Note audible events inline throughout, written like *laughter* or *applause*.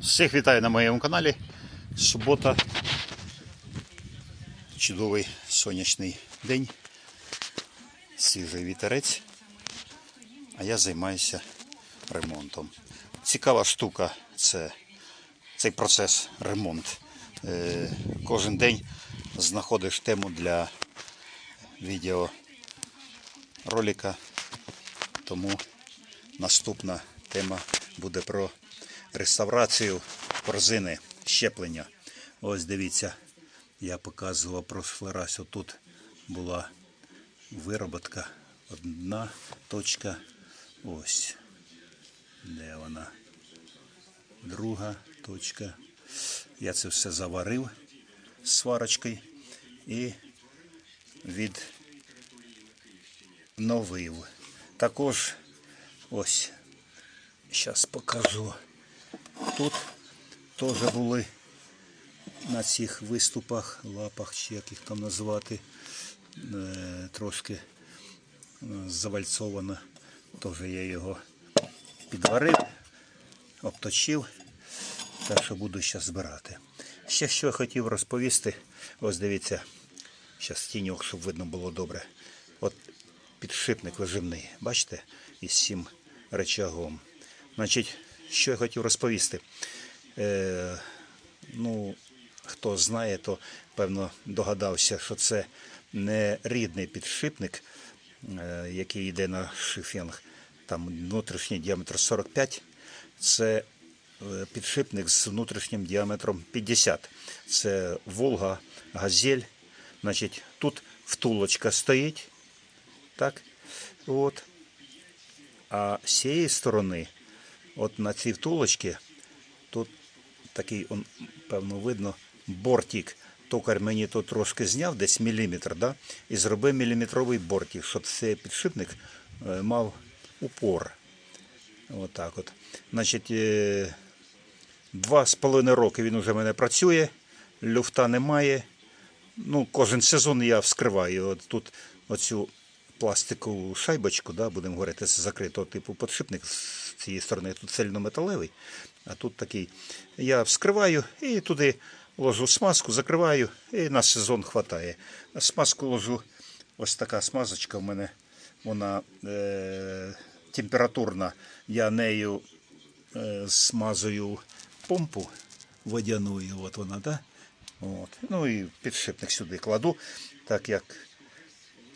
Всіх вітаю на моєму каналі. Субота. Чудовий сонячний день. Свіжий вітерець. А я займаюся ремонтом. Цікава штука це цей процес ремонт. Е, кожен день знаходиш тему для відео ролика. Тому наступна тема буде про реставрацію корзини щеплення. Ось дивіться, я показував прошлий раз. Отут була вироботка. Одна точка. Ось. Де вона? Друга точка. Я це все заварив з сварочкою і відновив. Також ось, зараз покажу. Тут теж були на цих виступах, лапах, чи як їх там назвати, е, трошки е, завальцовано. Теж я його підварив, обточив, так що буду зараз збирати. Ще що я хотів розповісти, ось дивіться, зараз тіньок, щоб видно було добре. От підшипник вижимний, бачите, із цим речагом. Значить, що я хотів розповісти. Е, ну, хто знає, то певно догадався, що це не рідний підшипник, е, який йде на шифінг. Там внутрішній діаметр 45. Це е, підшипник з внутрішнім діаметром 50. Це Волга, Газель. Значить, тут втулочка стоїть. Так? От. А з цієї сторони, от на цій втулочці, тут такий, он, певно, видно, бортик. Токар мені тут трошки зняв, десь міліметр, да? і зробив міліметровий бортик, щоб цей підшипник е, мав упор. Отак от. Значить, е, два з половиною роки він уже в мене працює, люфта немає. Ну, кожен сезон я вскриваю. От тут оцю пластикову шайбочку, да, будемо говорити, з закритого типу підшипник з цієї сторони. Тут цельнометалевий, а тут такий. Я вскриваю і туди ложу смазку, закриваю, і на сезон хватає. Смазку ложу, ось така смазочка в мене, вона е- температурна. Я нею е- смазую помпу водяною, от вона, да? От. Ну і підшипник сюди кладу, так як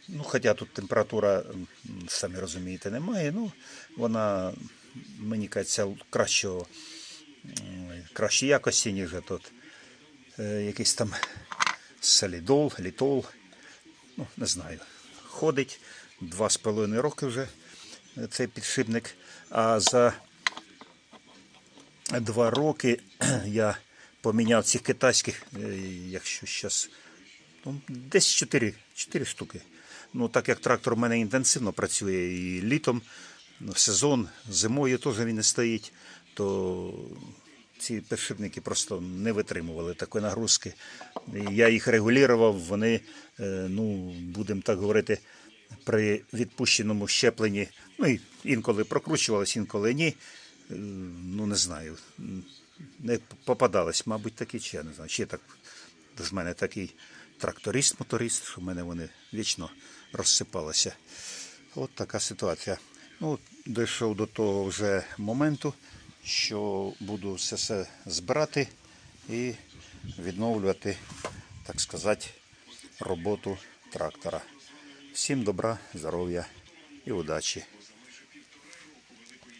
Ну, хоча тут температура, самі розумієте, немає. Ну, вона, мені кажеться, кращого, кращої якості, ніж тут е, якийсь там солідол, літол. Ну, не знаю. Ходить два з половиною роки вже е, цей підшипник. А за два роки *clears throat* я поміняв цих китайських, е, якщо зараз Ну, десь 4, 4 штуки. Ну, так як трактор у мене інтенсивно працює і літом, в сезон, зимою теж він не стоїть, то ці підшипники просто не витримували такої нагрузки. Я їх регулював, вони, е, ну, будемо так говорити, при відпущеному щепленні, ну і інколи прокручувалися, інколи ні. Е, Ну, не знаю. Не попадались, мабуть, такі чи я не знаю. Ще так з мене такий тракторист-моторист, в мене вони вічно розсипалися. От така ситуація. Ну, дійшов до того вже моменту, що буду все це збирати і відновлювати, так сказати, роботу трактора. Всім добра, здоров'я і удачі!